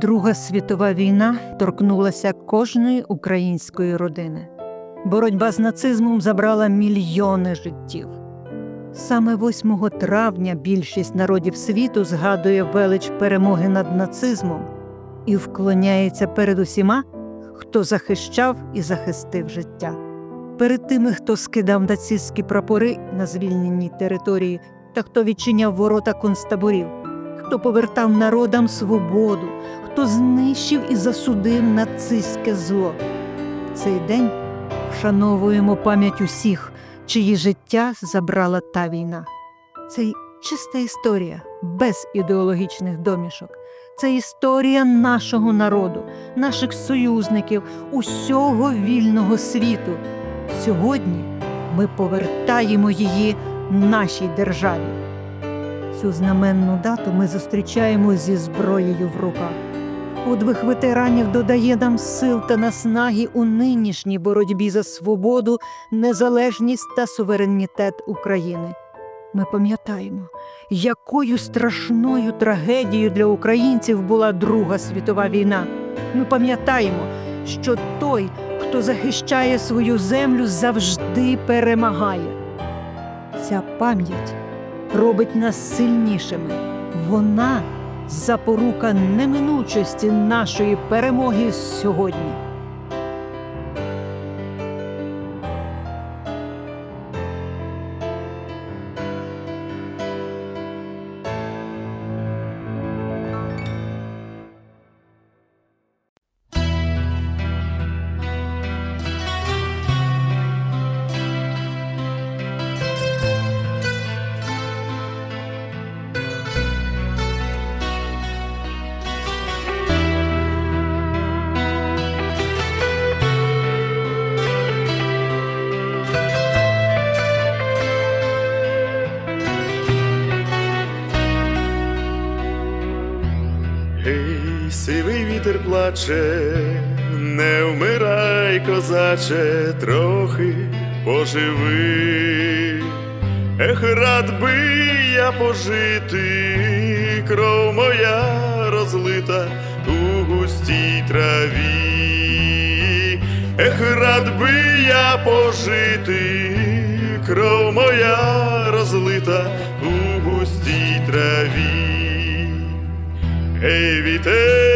Друга світова війна торкнулася кожної української родини. Боротьба з нацизмом забрала мільйони життів. Саме 8 травня більшість народів світу згадує велич перемоги над нацизмом і вклоняється перед усіма, хто захищав і захистив життя. Перед тими, хто скидав нацистські прапори на звільненій території та хто відчиняв ворота концтаборів, хто повертав народам свободу, хто знищив і засудив нацистське зло. Цей день вшановуємо пам'ять усіх, чиї життя забрала та війна. Це чиста історія, без ідеологічних домішок. Це історія нашого народу, наших союзників, усього вільного світу. Сьогодні ми повертаємо її нашій державі. Цю знаменну дату ми зустрічаємо зі зброєю в руках. Подвиг ветеранів додає нам сил та наснаги у нинішній боротьбі за свободу, незалежність та суверенітет України. Ми пам'ятаємо, якою страшною трагедією для українців була Друга світова війна. Ми пам'ятаємо, що той, хто захищає свою землю, завжди перемагає. Ця пам'ять робить нас сильнішими. Вона запорука неминучості нашої перемоги сьогодні. Вітер плаче, не вмирай, козаче, трохи поживи. Ех, рад би я пожити, кров моя розлита у густій траві. Ех, рад би я пожити, кров моя розлита у густій траві. Ей, вітер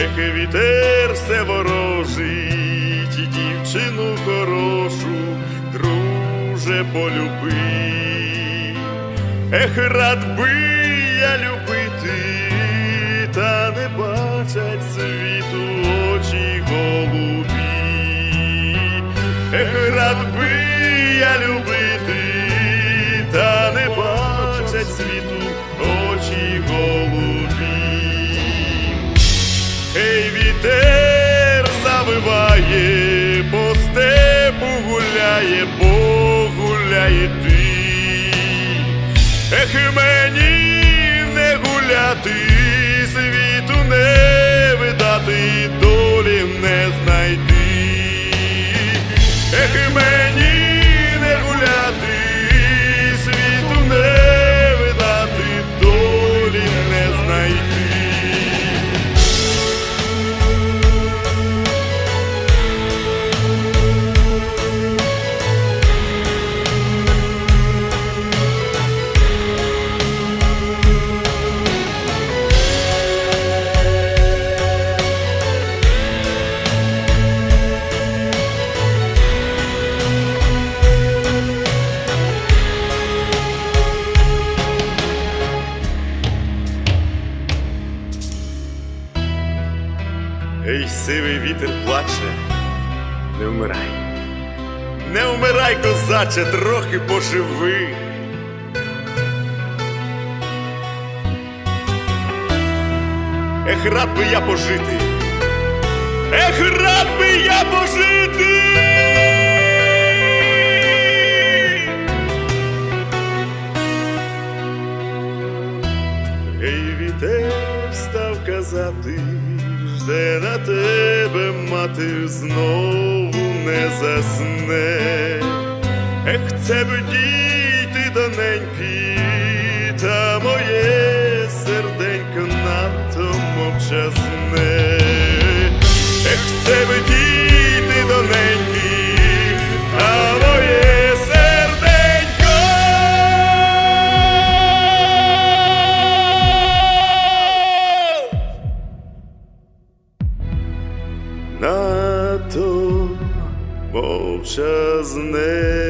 Ех, вітер все ворожить, дівчину хорошу, друже, полюби. Ех, рад би я любити, praia é boa. Сивий вітер плаче, не вмирай, не вмирай, козаче, трохи поживи. Ех, рад би я пожити, ех, рад би я пожити. Гей, вітер став казати, де на тебе мати знову не засне, ех це б діти доненькі, та моє серденько надто мовчазне, ех це б діти. przez nie.